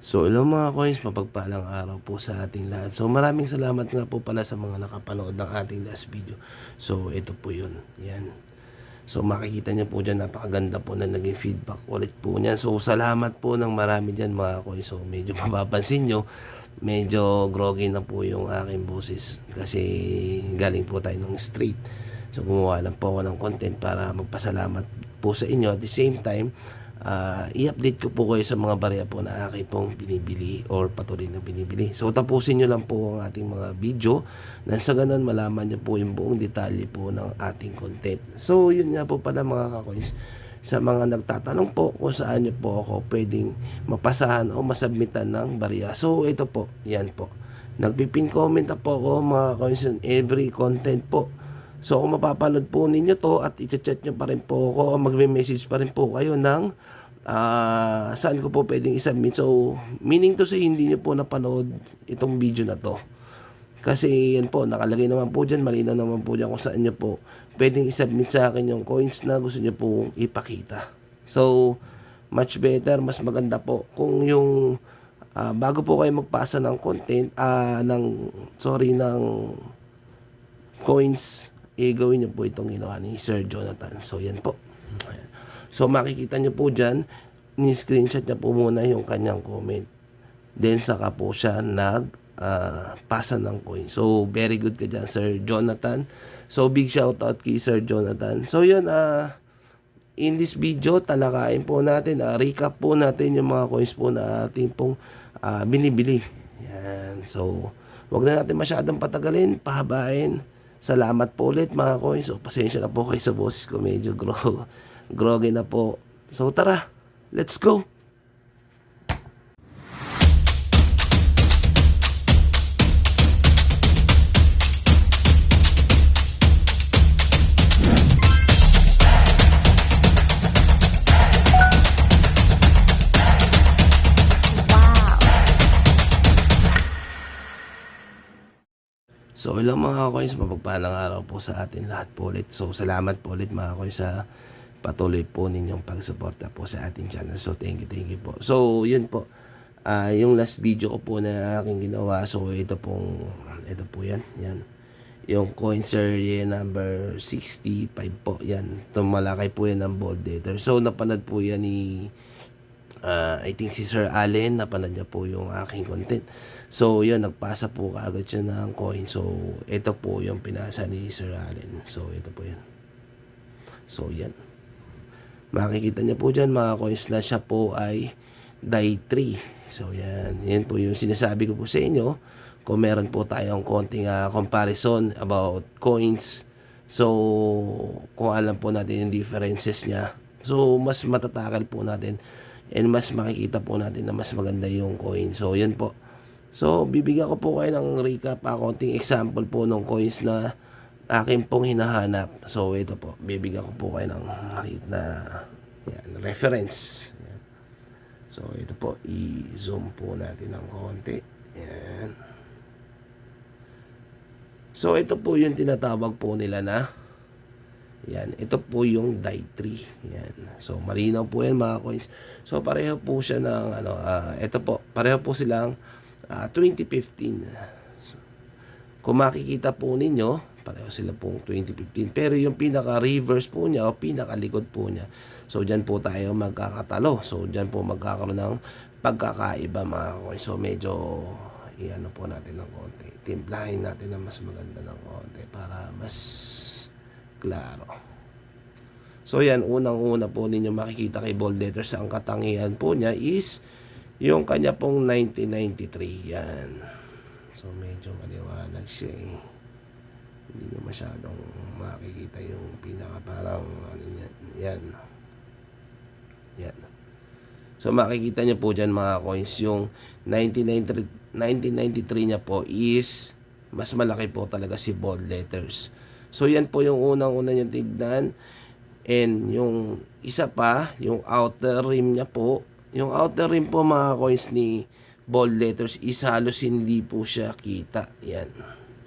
So, hello mga coins, mapagpalang araw po sa ating lahat. So, maraming salamat nga po pala sa mga nakapanood ng ating last video. So, ito po yun. Yan. So, makikita niyo po dyan, napakaganda po na naging feedback ulit po niyan. So, salamat po ng marami dyan mga coins. So, medyo mapapansin nyo, medyo groggy na po yung aking boses. Kasi galing po tayo ng street. So, gumawa lang po ako ng content para magpasalamat po sa inyo. At the same time, ah, i-update ko po kayo sa mga barya po na aking pong binibili or patuloy na binibili. So tapusin nyo lang po ang ating mga video na sa ganun malaman nyo po yung buong detalye po ng ating content. So yun nga po pala mga kakoins sa mga nagtatanong po kung saan nyo po ako pwedeng mapasahan o masubmitan ng barya. So ito po, yan po. Nagpipin comment na po ako mga on every content po. So kung mapapanood po ninyo to at i-chat nyo pa rin po ako magme-message pa rin po kayo ng ah, saan ko po pwedeng isubmit. So meaning to say hindi nyo po napanood itong video na to. Kasi yan po, nakalagay naman po dyan, malinaw naman po dyan kung saan nyo po pwedeng isubmit sa akin yung coins na gusto nyo po ipakita. So, much better, mas maganda po kung yung ah, bago po kayo magpasa ng content, ah, ng, sorry, ng coins, eh, gawin niyo po itong ginawa ni Sir Jonathan. So, yan po. So, makikita niyo po dyan, ni-screenshot niya po muna yung kanyang comment. Then, saka po siya nag ah, pasa ng coin. So, very good ka dyan, Sir Jonathan. So, big shout out kay Sir Jonathan. So, yun, ah, in this video, talakayin po natin, ah, recap po natin yung mga coins po na ating pong ah, binibili. Yan. So, wag na natin masyadong patagalin, pahabain. Salamat po ulit mga coins. So, pasensya na po kayo sa boses ko. Medyo gro groggy na po. So, tara. Let's go. So, ilang mga coins, mapagpalang araw po sa atin lahat po ulit. So, salamat po ulit mga coins sa patuloy po ninyong pagsuporta po sa ating channel. So, thank you, thank you po. So, yun po. Ah, yung last video ko po na aking ginawa. So, ito pong, ito po yan. Yan. Yung coin series number 65 po. Yan. Tumalakay po yan ng bold. So, napanood po yan ni Ah, I think si Sir Allen, napanood niya po yung aking content. So, yun, nagpasa po kaagad siya ng coin. So, ito po yung pinasa ni Sir Allen. So, ito po yan. So, yan. Makikita niyo po dyan, mga coins, na siya po ay die 3. So, yan. Yan po yung sinasabi ko po sa inyo. Kung meron po tayong konting ah, comparison about coins. So, kung alam po natin yung differences niya. So, mas matatakal po natin and mas makikita po natin na mas maganda yung coin. So, yun po. So, bibigyan ko po kayo ng recap, ah, konting example po ng coins na akin pong hinahanap. So, ito po. Bibigyan ko po kayo ng maliit na yan, reference. Yan. So, ito po. I-zoom po natin ng konti. Yan. So, ito po yung tinatawag po nila na yan. Ito po yung die 3. Yan. So, malinaw po yan mga coins. So, pareho po siya ng, ano, ah, ito po, pareho po silang ah, 2015. So, kung makikita po ninyo, pareho sila pong 2015. Pero yung pinaka-reverse po niya o pinaka-likod po niya. So, dyan po tayo magkakatalo. So, dyan po magkakaroon ng pagkakaiba mga coins. So, medyo iano po natin ng konti. Timplahin natin na mas maganda ng konti para mas klaro. So yan, unang-una po ninyo makikita kay bold letters ang katangian po niya is yung kanya pong 1993. Yan. So medyo maliwanag siya eh. Hindi nyo masyadong makikita yung pinaka parang ano yan. Yan. Yan. So makikita niyo po dyan mga coins yung 1993, 1993 niya po is mas malaki po talaga si bold letters. So yan po yung unang-una nyo tignan. And yung isa pa, yung outer rim niya po. Yung outer rim po mga coins ni bold letters is halos hindi po siya kita. Yan.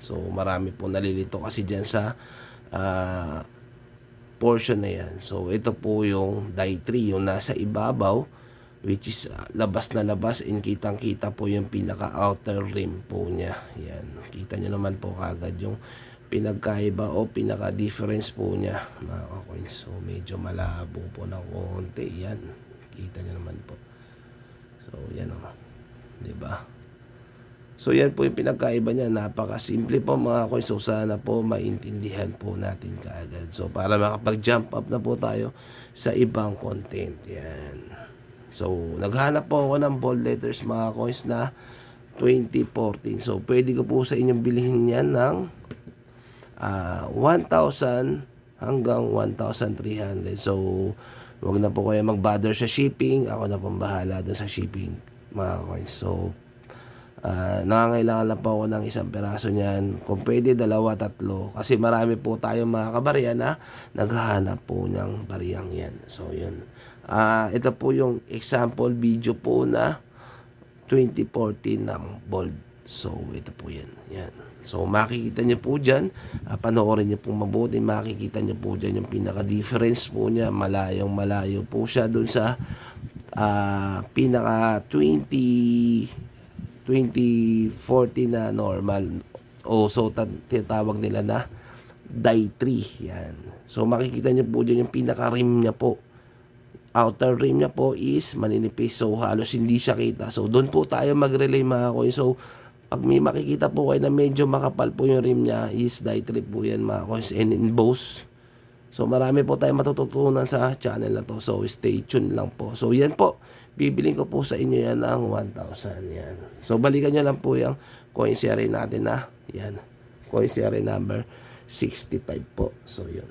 So marami po nalilito kasi dyan sa ah, portion na yan. So ito po yung die 3, yung nasa ibabaw which is ah, labas na labas and kitang kita po yung pinaka outer rim po niya yan kita nyo naman po kagad yung pinagkaiba o pinaka difference po niya mga ka-coins so medyo malabo po ng konti yan kita nyo naman po so yan o ba So yan po yung pinagkaiba niya. Napakasimple po mga coins. So sana po maintindihan po natin kaagad. So para makapag-jump up na po tayo sa ibang content. Yan. So naghanap po ako ng bold letters mga coins na 2014. So pwede ko po sa inyong bilhin yan ng ah 1,000 hanggang 1,300. So wag na po kayo mag-bother sa shipping. Ako na pong bahala dun sa shipping mga coins. So Ah, nangangailangan lang po ako ng isang peraso niyan. Kung pwede, dalawa, tatlo. Kasi marami po tayong mga kabarya na naghahanap po ng bariyang yan. So, yun. Ah, ito po yung example video po na 2014 ng Bold. So, ito po yan. Yan. So, makikita niyo po dyan. ah, panoorin niyo po mabuti. Makikita niyo po dyan yung pinaka-difference po niya. Malayong malayo po siya dun sa ah, pinaka 20 2040 na normal o so ta- tinatawag nila na die 3 yan so makikita niyo po dyan yung pinaka rim niya po outer rim niya po is maninipis so halos hindi siya kita so doon po tayo mag-relay mga koy so pag may makikita po kayo na medyo makapal po yung rim niya is die 3 po yan mga koy and emboss So marami po tayong matututunan sa channel na to. So stay tuned lang po. So yan po. Bibiling ko po sa inyo yan ng 1,000 yan. So balikan nyo lang po yung coin share natin na. Yan. Coin share number 65 po. So yun.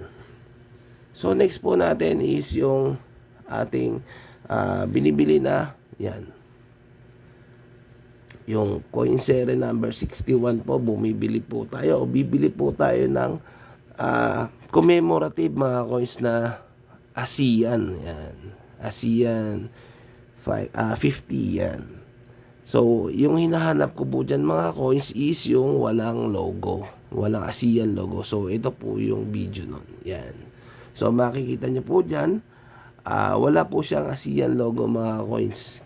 So next po natin is yung ating ah, binibili na yan. Yung coin share number 61 po, bumibili po tayo o bibili po tayo ng ah, commemorative mga coins na ASEAN. Yan. ASEAN fi- ah, 50 yan. So, yung hinahanap ko po dyan mga coins is yung walang logo. Walang ASEAN logo. So, ito po yung video nun. Yan. So, makikita nyo po dyan, ah, wala po siyang ASEAN logo mga coins.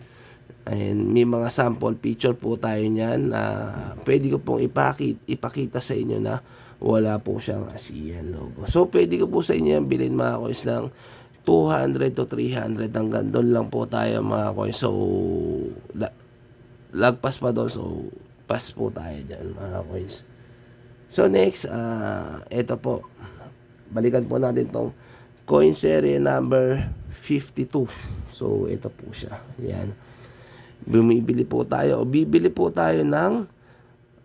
And may mga sample picture po tayo niyan na pwede ko pong ipakita, ipakita sa inyo na wala po siyang ASEAN logo. So, pwede ko po sa inyo yan bilhin mga coins ng 200 to 300 hanggang doon lang po tayo mga coins. So, la- lagpas pa doon. So, pass po tayo dyan mga coins. So, next, ah ito po. Balikan po natin tong coin series number 52. So, ito po siya. Yan. Bumibili po tayo bibili po tayo ng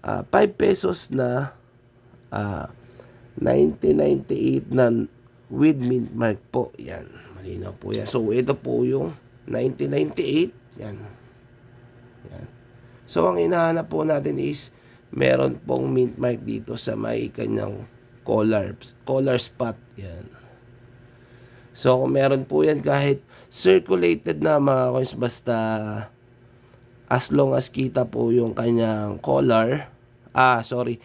ah, 5 pesos na ah 1998 na with mint mark po. Yan. Malinaw po yan. So, ito po yung 1998. Yan. Yan. So, ang hinahanap po natin is meron pong mint mark dito sa may kanyang collar, collar spot. Yan. So, meron po yan kahit circulated na mga coins, basta as long as kita po yung kanyang collar, ah, sorry,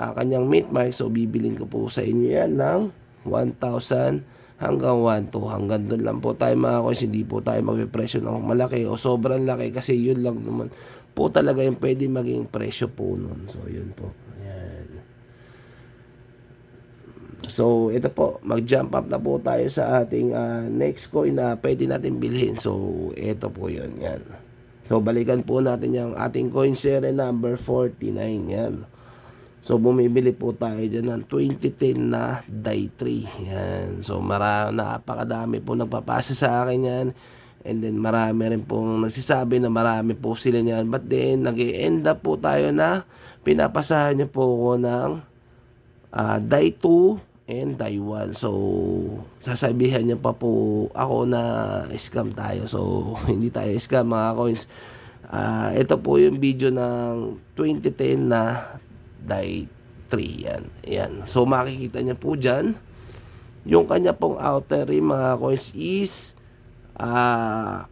ah, kanyang mint mark, so bibilin ko po sa inyo yan ng 1,000 hanggang 1,200. Hanggang doon lang po tayo mga coins, hindi po tayo magpipresyo ng malaki o sobrang laki kasi yun lang naman po talaga yung pwede maging presyo po nun. So, yun po. Ayan. So, ito po, mag-jump up na po tayo sa ating ah, next coin na pwede natin bilhin. So, ito po yun. Yan. So, balikan po natin yung ating coin series number 49. Yan. So, bumibili po tayo dyan ng 2010 na die 3. Yan. So, mara, napakadami po nagpapasa sa akin yan. And then, marami rin pong nagsisabi na marami po sila niyan. But then, nag end up po tayo na pinapasahan niyo po ako ng ah die 2 and 1. So, sasabihan niya pa po ako na scam tayo. So, hindi tayo scam mga coins. Ah, ito po yung video ng 2010 na die 3 yan. Yan. So, makikita niya po dyan. Yung kanya pong outer rim mga coins is ah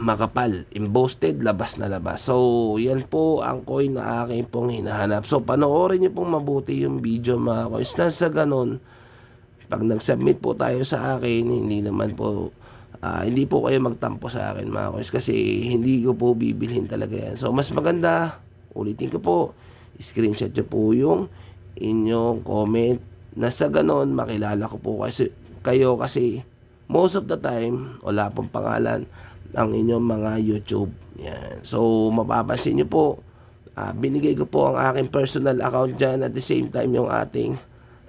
makapal, embossed, labas na labas. So, yan po ang coin na aking pong hinahanap. So, panoorin niyo pong mabuti yung video mga coins. Na sa ganun, pag nag-submit po tayo sa akin, hindi naman po Ah, hindi po kayo magtampo sa akin mga kois kasi hindi ko po bibilhin talaga yan. So mas maganda, ulitin ko po, screenshot nyo po yung inyong comment na sa ganon makilala ko po kasi kayo kasi most of the time wala pong pangalan ang inyong mga YouTube. Yan. So mapapansin nyo po, ah, binigay ko po ang aking personal account dyan at the same time yung ating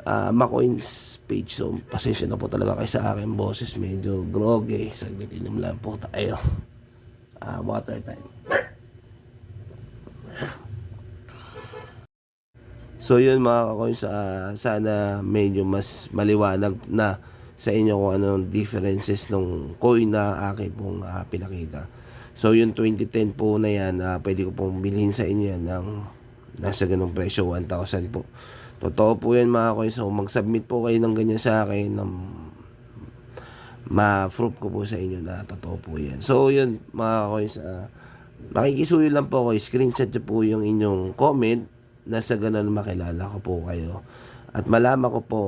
uh, Macoins page. So, pasensya na po talaga kayo sa akin, boses. Medyo groggy. Saglit inom lang po tayo. Ah, water time. So yun mga kakoins, ah, sana medyo mas maliwanag na sa inyo kung anong differences ng coin na aking pong ah, pinakita. So yung 2010 po na yan, ah, pwede ko pong bilhin sa inyo yan ng nasa ganong presyo, 1,000 po. Totoo po yan mga koins. So mag-submit po kayo ng ganyan sa akin ng ma-proof ko po sa inyo na totoo po yan. So yun mga koins, ah, makikisuyo lang po ako, screenshot nyo po yung inyong comment na sa ganun makilala ko po kayo. At malaman ko po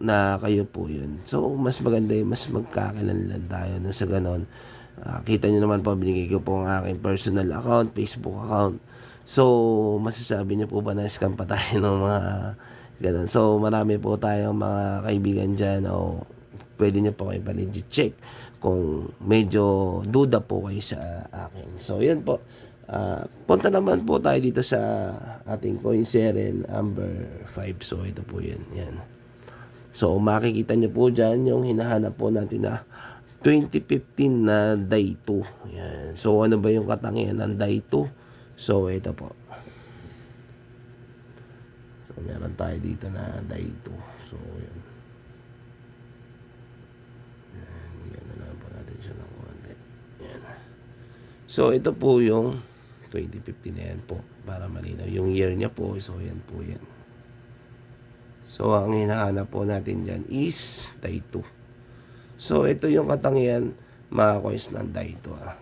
na kayo po yun. So, mas maganda yung mas magkakalanlan tayo na sa ganun. Ah, kita nyo naman po, binigay ko po ang aking personal account, Facebook account. So, masasabi niyo po ba na scam pa tayo ng mga ganun. So, marami po tayong mga kaibigan dyan o pwede niyo po kayo pa-legit check kung medyo duda po kayo sa akin. So, yun po. Ah, punta naman po tayo dito sa ating coin Seren Amber 5. So, ito po yun. Yan. So, makikita nyo po dyan yung hinahanap po natin na 2015 na DAI 2. Yan. So, ano ba yung katangian ng DAI 2? So, ito po. So, meron tayo dito na DAI 2. So, yan. Yan. Yan na lang po natin siya ng konti. Yan. So, ito po yung 2015 na yan po. Para malinaw. Yung year niya po. So, yan po yan. So, ang hinahanap po natin dyan is DAI 2. So, ito yung katangian mga coins ng DAI 2. Ah.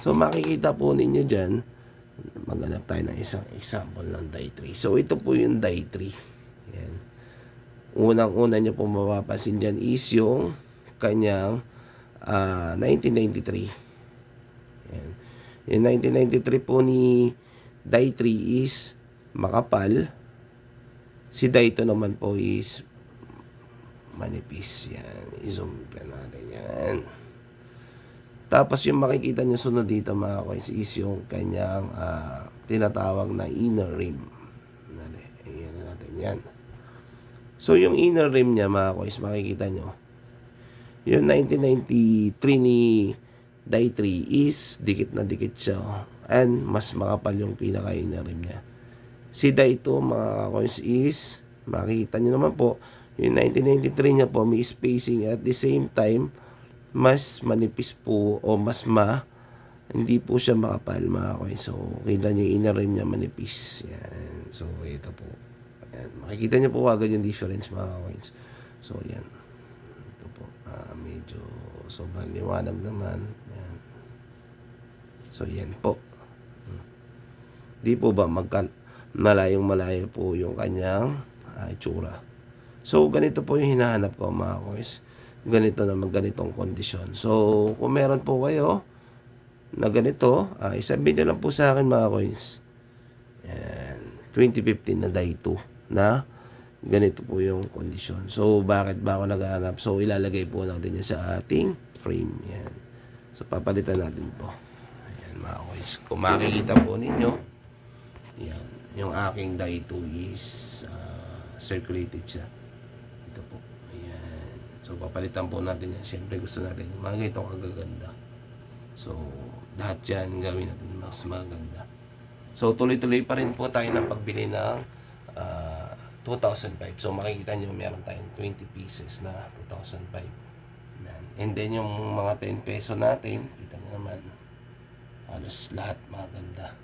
So, makikita po ninyo dyan, maghanap tayo ng isang example ng DAI 3. So, ito po yung DAI 3. Yan. Unang-una nyo po mapapansin dyan is yung kanyang ah, 1993. Yan. Yung 1993 po ni DAI 3 is makapal. Si Daito naman po is manipis. Yan. I-zoom pa natin yan. Tapos yung makikita nyo sunod dito mga coins is yung kanyang ah, tinatawag na inner rim. Ayan na natin yan. So yung inner rim niya mga coins makikita nyo. Yung 1993 ni Dai 3 is dikit na dikit siya. And mas makapal yung pinaka inner rim niya. Si Dai 2 mga coins is makikita nyo naman po yung 1993 niya po may spacing at the same time mas manipis po o mas ma hindi po siya makapal mga coins. So, kita nyo yung inner rim niya manipis. Yan. So, ito po. Yan. Makikita nyo po agad yung difference mga coins. So, yan. Ito po. Ah, medyo sobrang liwanag naman. Yan. So, yan po. Hmm. Di po ba magka malayong malayo po yung kanyang ah, itsura. So, ganito po yung hinahanap ko mga coins. Ganito naman, ganitong kondisyon. So, kung meron po kayo na ganito, uh, isabihin nyo lang po sa akin mga coins. Yan. 2015 na DAI 2 na ganito po yung kondisyon. So, bakit ba ako naghahanap? So, ilalagay po natin yan sa ating frame. Yan. So, papalitan natin to. Ayan mga coins. Kung makikita po ninyo, yan. Yung aking DAI 2 is uh, circulated siya. Ito po. Ayan. So, papalitan po natin yan. Siyempre, gusto natin mga ganito kagaganda. So, lahat yan gawin natin mas maganda. So, tuloy-tuloy pa rin po tayo ng pagbili ng ah, 2005. So, makikita nyo, meron tayong 20 pieces na 2005. Yan. And then, yung mga 10 peso natin, kita nyo naman, halos lahat maganda.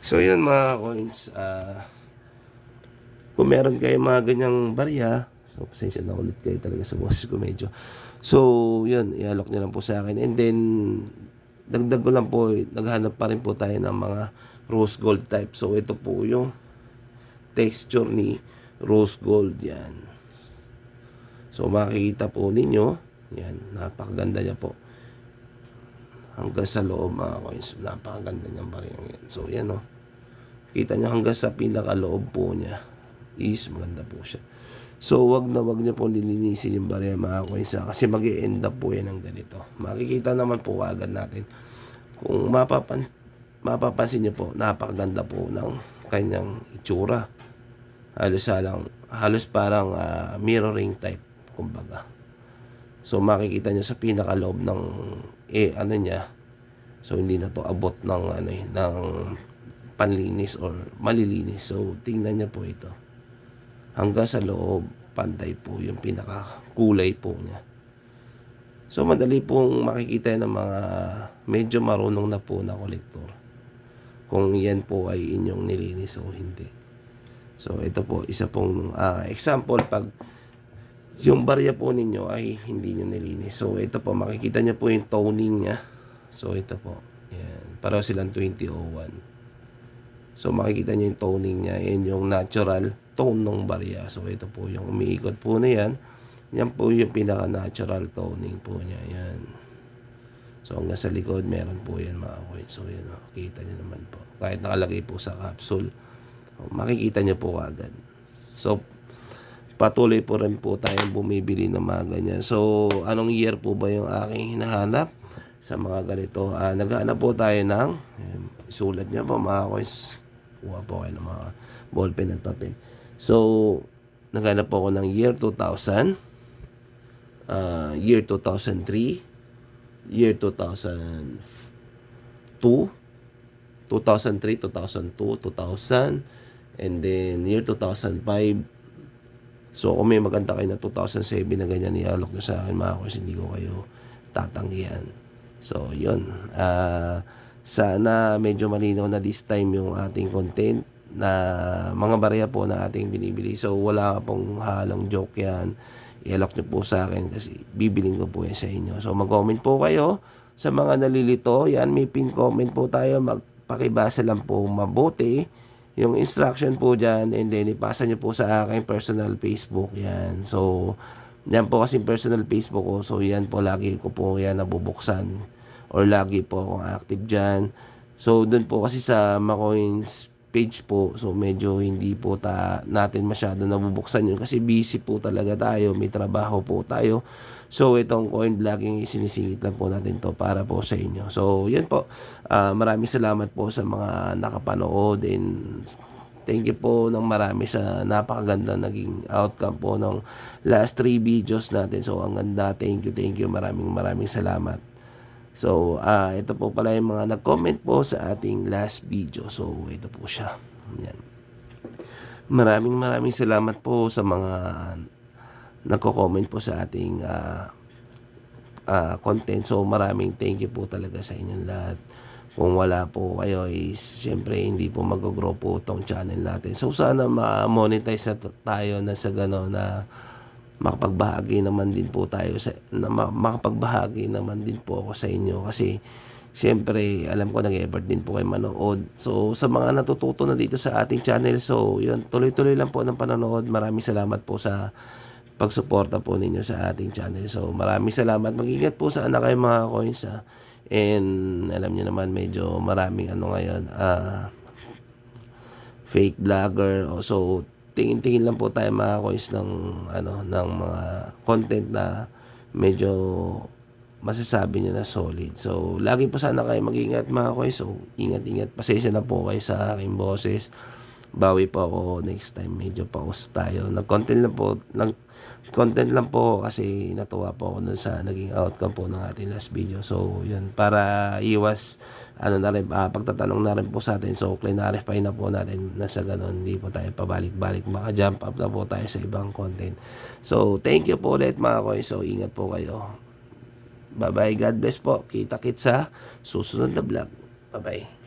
So, yun mga coins. ah kung meron kayo mga ganyang barya, so pasensya na ulit kayo talaga sa boses ko medyo. So, yun, i-alok nyo lang po sa akin. And then, dagdag ko lang po, naghanap pa rin po tayo ng mga rose gold type. So, ito po yung texture ni rose gold yan. So makikita po ninyo, yan, napakaganda niya po. Hanggang sa loob mga coins, napakaganda niyang bariyang yan. So yan o. Kita niyo hanggang sa pinakaloob po niya is maganda po siya. So wag na wag niyo po lilinisin yung barya mga coins ha, kasi mag end up po yan ng ganito. Makikita naman po agad natin. Kung mapapan mapapansin niyo po, napakaganda po ng kanyang itsura. Halos salang, halos parang ah, mirroring type, kumbaga. So makikita niyo sa pinakaloob ng eh ano niya. So hindi na to abot ng ano eh, ng panlinis or malilinis. So tingnan niyo po ito. Hanggang sa loob, pantay po yung pinaka kulay po niya. So madali pong makikita ng mga medyo marunong na po na kolektor. Kung yan po ay inyong nilinis o hindi. So ito po isa pong ah, example pag yung barya po ninyo ay hindi nyo nilinis. So ito po makikita nyo po yung toning niya. So ito po. Yan. Pareho silang 2001. So makikita nyo yung toning niya. Yan yung natural tone ng barya. So ito po yung umiikot po na yan. Yan po yung pinaka-natural toning po niya. Yan. So hanggang sa likod meron po yan mga coins. So yan o. Kita nyo naman po. Kahit nakalagay po sa capsule. o, makikita nyo po agad. So patuloy po rin po tayong bumibili ng mga ganyan. So anong year po ba yung aking hinahanap? Sa mga ganito. Ah, naghahanap po tayo ng eh, sulat niya po mga coins. Kuha po kayo ng mga ballpen at papel. So, naghanap po ako ng year 2000, uh, year 2003, year 2002, 2003, 2002, 2000, and then year 2005. So, kung may maganda kayo na 2007 na ganyan, i-alok nyo sa akin mga coins, hindi ko kayo tatanggihan. So, yun. Ah, sana medyo malinaw na this time yung ating content na mga barya po na ating binibili. So, wala pong halong joke yan. I-alok nyo po sa akin kasi bibiling ko po yan sa inyo. So, mag-comment po kayo sa mga nalilito. Yan, may pin comment po tayo. Magpakibasa lang po mabuti yung instruction po dyan and then ipasa nyo po sa aking personal Facebook. Yan. So, yan po kasi personal Facebook ko. So, yan po lagi ko po yan nabubuksan or lagi po akong active dyan. So, dun po kasi sa Macoins page po, so medyo hindi po ta natin masyado nabubuksan yun kasi busy po talaga tayo, may trabaho po tayo. So, itong coin vlogging isinisingit lang po natin to para po sa inyo. So, yun po. Ah, maraming salamat po sa mga nakapanood and thank you po ng marami sa napakaganda naging outcome po ng last three videos natin. So, ang ganda. Thank you, thank you. Maraming maraming salamat. So, ah ito po pala yung mga nag-comment po sa ating last video. So, ito po siya. Yan. Maraming maraming salamat po sa mga nagko-comment po sa ating ah, ah, content. So, maraming thank you po talaga sa inyong lahat. Kung wala po kayo is syempre hindi po mag-grow po itong channel natin. So, sana ma-monetize na tayo na sa gano'n na makapagbahagi naman din po tayo sa na ma- makapagbahagi naman din po ako sa inyo. Kasi siyempre alam ko nag-effort din po kayo manood. So sa mga natututo na dito sa ating channel so yun tuloy-tuloy lang po ng panonood. Maraming salamat po sa pagsuporta po ninyo sa ating channel. So maraming salamat. Mag-ingat po sa anak kayo mga coins ha. and alam niyo naman medyo maraming ano ngayon ah fake vlogger. O so tingin-tingin lang po tayo mga coins ng ano ng mga content na medyo masasabi niyo na solid. So, lagi po sana kayo mag-ingat mga coins. So, ingat-ingat. Pasensya na po kayo sa aking boses. Bawi po ako next time. Medyo paus tayo. Nag-content lang po. Nag content lang po kasi natuwa po ako dun sa naging outcome po ng ating last video. So, yun. Para iwas ano na rin, ah, pagtatanong na rin po sa atin. So, clarify na po natin na sa ganun. Hindi po tayo pabalik-balik. Maka-jump up na po tayo sa ibang content. So, thank you po ulit mga koy. So, ingat po kayo. Bye-bye. God bless po. Kita-kit sa susunod na vlog. Bye-bye.